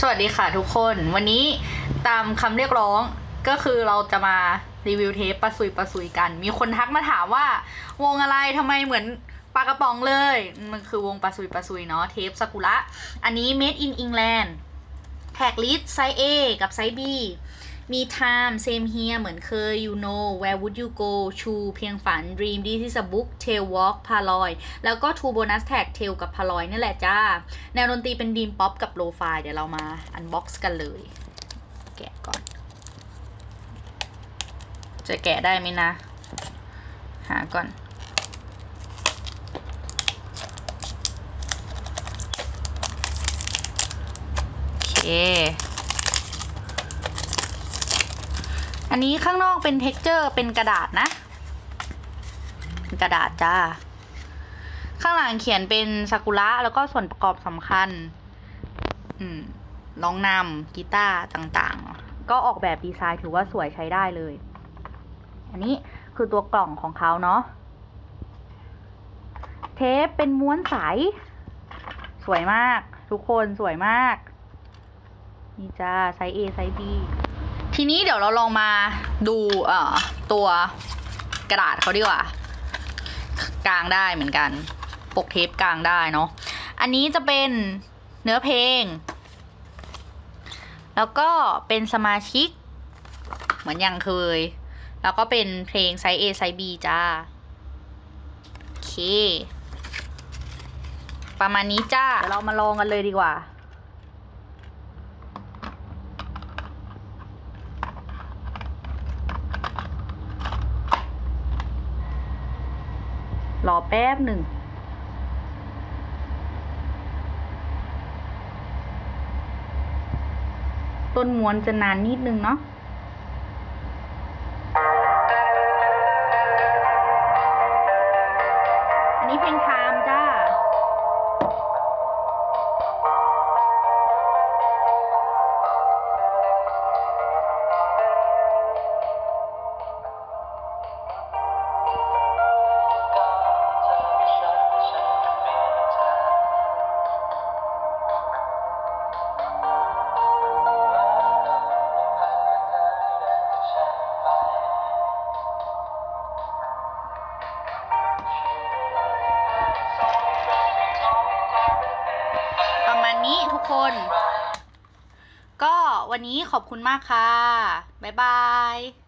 สวัสดีค่ะทุกคน วันนี้ตามคำเรียกร้องก็คือเราจะมารีวิวเทปปลาซุยปลาซุยกัน มีคนทักมาถามว่าวงอะไรทำไมเหมือนปลากระป๋องเลย มันคือวงปลาซุยปลาซุยเนาะเทปซากุระ อันนี้ made in England แท็กลิสไซส์ A กับไซส์ B มี time same here เหมือนเคย you know where would you go ชูเพียงฝัน dream this is a book tail walk พาลอย แล้วก็ two bonus tag tail กับพาลอยนี่แหละจ้า แนวดนตรีเป็นดีมป๊อปกับโลฟายเดี๋ยวเรามาอันบ็อกซ์กันเลย แกะก่อน จะแกะได้ไหมนะ หาก่อนโอเค อันนี้ข้างนอกเป็น t e x t อร์เป็นกระดาษนะเป็นกระดาษจ้า ข้างหลังเขียนเป็นซากุระแล้วก็ส่วนประกอบสำคัญ อืมร้องนำกีตาร์ต่างๆ ก็ออกแบบดีไซน์ถือว่าสวยใช้ได้เลย อันนี้คือตัวกล่องของเขาเนาะ เทปเป็นม้วนใส สวยมาก ทุกคนสวยมาก นี่จ้าไซส์ A ไซส์ B ทีนี้เดี๋ยวเราลองมาดูเอ่อตัวกระดาษเขาดีกว่า กลางได้เหมือนกัน ปกเทปกลางได้เนาะอันนี้จะเป็นเนื้อเพลง แล้วก็เป็นสมาชิก เหมือนอย่างเคย แล้วก็เป็นเพลงไซส์ A ไซส์ B จ้า โอเค ประมาณนี้จ้า เดี๋ยวเรามาลองกันเลยดีกว่า รอแป๊บหนึ่ง ต้นม้วนจะนานนิดนึงเนาะ คน ก็วันนี้ขอบคุณมากค่ะ บ๊ายบาย